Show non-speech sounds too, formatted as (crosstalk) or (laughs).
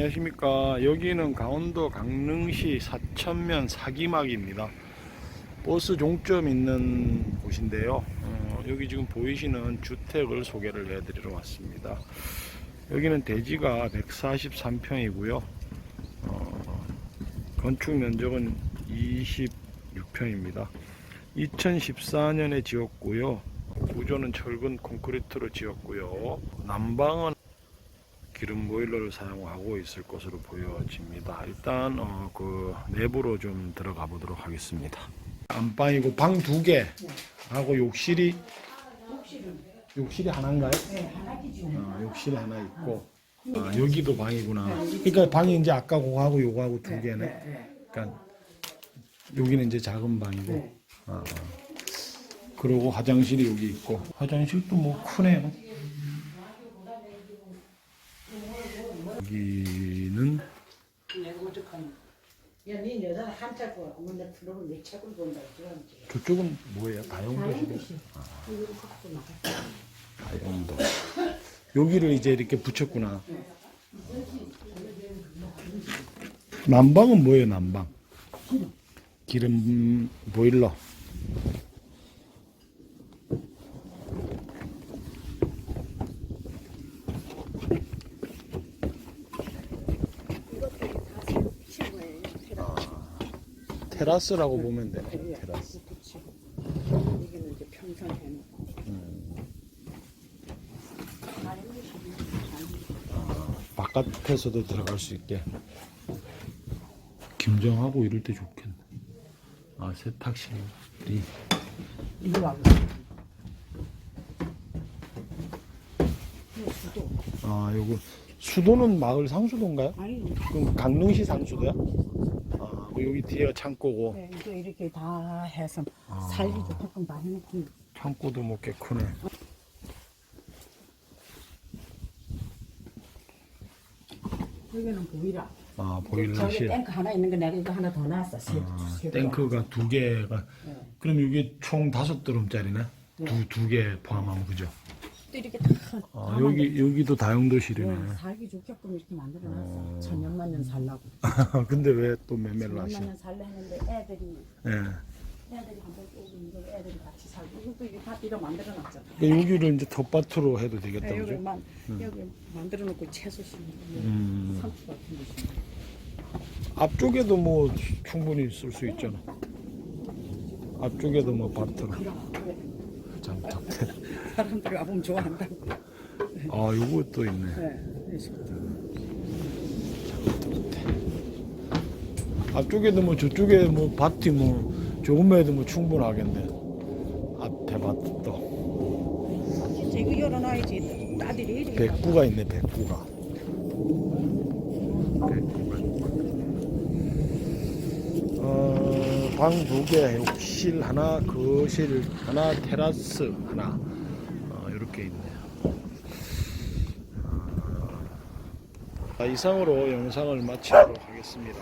안녕하십니까. 여기는 강원도 강릉시 사천면 사기막입니다. 버스 종점 있는 곳인데요. 어, 여기 지금 보이시는 주택을 소개를 해 드리러 왔습니다. 여기는 대지가 143평이고요. 어, 건축 면적은 26평입니다. 2014년에 지었고요. 구조는 철근 콘크리트로 지었고요. 난방은 기름 보일러를 사용하고 있을 것으로 보여집니다. 일단 어, 그 내부로 좀 들어가 보도록 하겠습니다. 안방이고 방 두 개 하고 욕실이 욕실이 하나인가요? 네, 하나기죠. 아, 욕실 하나 있고 아, 여기도 방이구나. 그러니까 방이 이제 아까 그거하고 요거하고 두 개네. 네. 그러니까 여기는 이제 작은 방이고. 네. 아, 그리고 화장실이 여기 있고 화장실도 뭐 크네요. 여기는 오죽하니. 야, 네 여자는 한짝 보 어머니 들어오면 내 책을 본다. 그런지. 저쪽은 뭐예요? 다용도실이요? 이거 갖고 나가. 다용도. 여기를 이제 이렇게 붙였구나. 난방은 뭐예요? 난방? 기름 보일러. 테라스라고 보면 되네. 테라스. 붙이고. 여기는 이제 평상 해놓고. 바깥에서도 들어갈 수 있게 김정하고 이럴 때 좋겠네. 아 세탁실이 수도. 아 요거 수도는 마을 상수도인가요? 아니, 그럼 강릉시 상수도야? 아그 여기 뒤에가 창고고 네, 이거 이렇게 다 해서 아. 살기 좋게끔 많이 놓고. 창고도 뭐 꽤 크네. 여기는 보이라. 아 저기 보일러실. 탱크 하나 있는 거 내가 이거 하나 더 놨어. 세, 아, 세 탱크가 두 개가 네. 그럼 이게 총 다섯 드럼짜리네. 두두 개 포함하면 그죠? 또 이렇게 다. 아, 다 여기 여기도 다용도실이네. 네, 살기 좋게끔 이렇게 만들어놨어. 천년만 년 살라고. (laughs) 근데 왜 또 매매를 천년만 하시나? 년 살려 했는데 애들이 예. 애들이 한번 오고 이제 애들이 같이 살고 이것도 이게 다 뒤로 만들어놨잖아. 그러니까 여기를 이제 텃밭으로 해도 되겠다 네, 그죠? 여기만 여기 만들어 놓고 채소 심고 음. 상추 같은 거. 앞쪽에도 뭐 충분히 쓸 수 있잖아. 앞쪽에도 뭐 밭으로. 그럼 그래. 장탁대. 사람들이 와보면 좋아한다고. 아, 요것도 있네. 네, 앞쪽에도 뭐 저쪽에 뭐 밭이 뭐 조금만 해도 뭐 충분하겠네. 앞에 밭도. 이거 열어놔야지. 이리 백구가 있네, 백구가. 백구가. 어, 방두 개, 욕실 하나, 거실 하나, 테라스 하나. 어, 이렇게 있네요. 아, 이상으로 영상을 마치도록 하겠습니다.